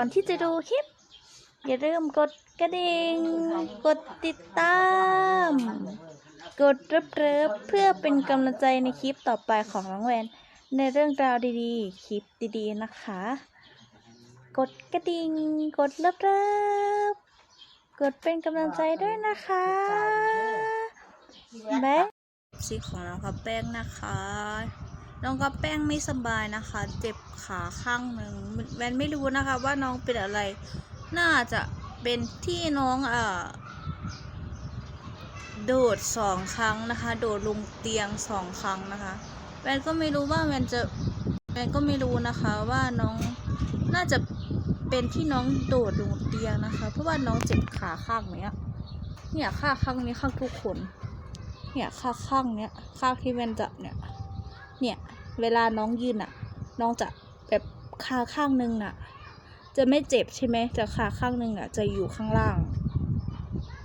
ก่อนที่จะดูคลิป อย่าลืมกดกระดิ่ง กดติดตาม กดรับเริบเพื่อเป็นกำลังใจในคลิปต่อไปของน้องแวน ในเรื่องราวดีๆ คลิปดีๆนะคะ กดกระดิ่ง กดรับเริบกดเป็นกำลังใจด้วยนะคะแบ๊สีของน้องกระแป้งนะคะ น้องกระแป้งไม่สบายนะคะ เจ็บขาข้างหนึ่งแวนไม่รู้นะคะ ว่าน้องเป็นอะไร น่าจะเป็นที่น้องอ่อโดดสองครั้งนะคะ โดดลงเตียงสองครั้งนะคะแวนก็ไม่รู้ว่าแวนจะแวนก็ไม่รู้นะคะว่าน้องน่าจะเป็นที่น้องโดดลงเตียงนะคะ เพราะว่าน้องเจ็บขาข้างเนี้ยเนี่ยขาข้างนี้ข้างทุกคน เนี่ยขาข้างเนี้ยข้างที่แวนจับเนี่ย เนี่ย เวลาน้องยืนอะน้องจะแบบขาข้างหนึงน่ะจะไม่เจ็บใช่ไหมแต่ขาข้างหนึงอะจะอยู่ข้างล่าง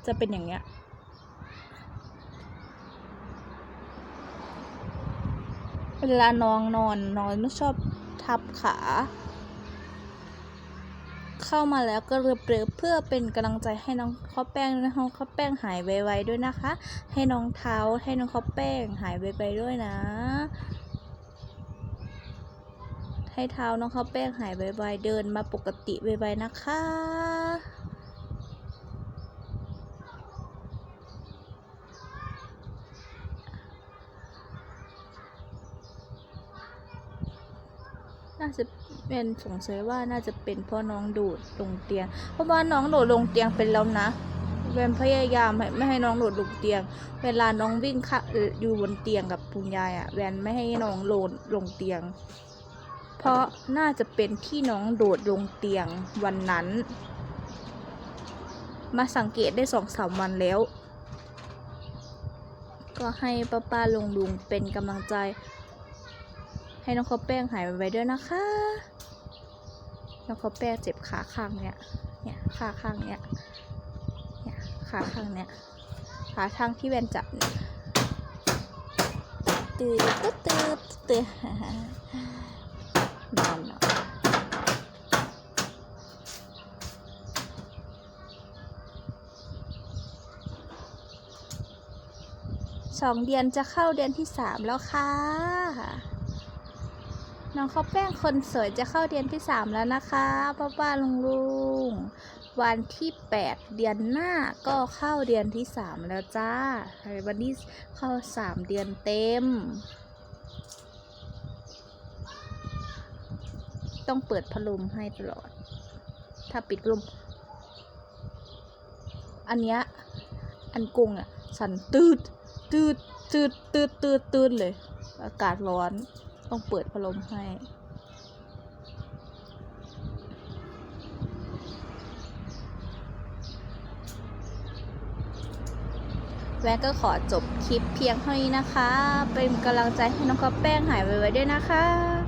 จะเป็นอย่างเงี้ยเวลาน้องนอนน้องไม่ชอบทับขา เข้ามาแล้วก็เรียบๆเพื่อเป็นกำลังใจให้น้องข้าวแป้งน้องข้าวแป้งหายไวๆด้วยนะคะ ให้น้องเท้าให้น้องข้าวแป้งหายไวๆด้วยนะ ให้เท้าน้องข้าวแป้งหายไวๆเดินมาปกติไวๆนะคะ น่าจะเป็นสงสัยว่าน่าจะเป็นเพราะน้องโดดลงเตียง เพราะว่าน้องโดดลงเตียงเป็นแล้วนะแวนพยายามไม่ให้น้องโดดลงเตียง เวลาน้องวิ่งค่ะอยู่บนเตียงกับคุณยายอะแวนไม่ให้น้องโดดลงเตียง เพราะน่าจะเป็นที่น้องโดดลงเตียงวันนั้น มาสังเกตได้สองสามวันแล้ว ก็ให้ป้าป้าลุงลุงเป็นกำลังใจ ให้น้องข้าวแป้งหายไวๆด้วยนะคะ น้องข้าวแป้งเจ็บขาข้างเนี้ย เนี่ยขาข้างเนี้ย เนี่ยขาข้างเนี้ย ขาข้างที่แวนจับเนี่ย ตืดตืดตืด นอนนะสองเดือนจะเข้าเดือนที่สามแล้วค่ะ น้องข้าแป้งคนสวยจะเข้าเดือนที่สามแล้วนะคะป้าป้าลุงลุงวันที่แปดเดือนหน้าก็เข้าเดือนที่สามแล้วจ้าวันนี้เข้าสามเดือนเต็ม ต้องเปิดพัดลมให้ตลอด ถ้าปิดลม อันเนี้ย อันกงอะ สั่นตืด ตืด ตืด ตืด ตืด ตืดเลย อากาศร้อน ต้องเปิดพัดลมให้ แวนก็ขอจบคลิปเพียงเท่านี้นะคะ เป็นกำลังใจให้น้องกระแป้งหายไวๆด้วยนะคะ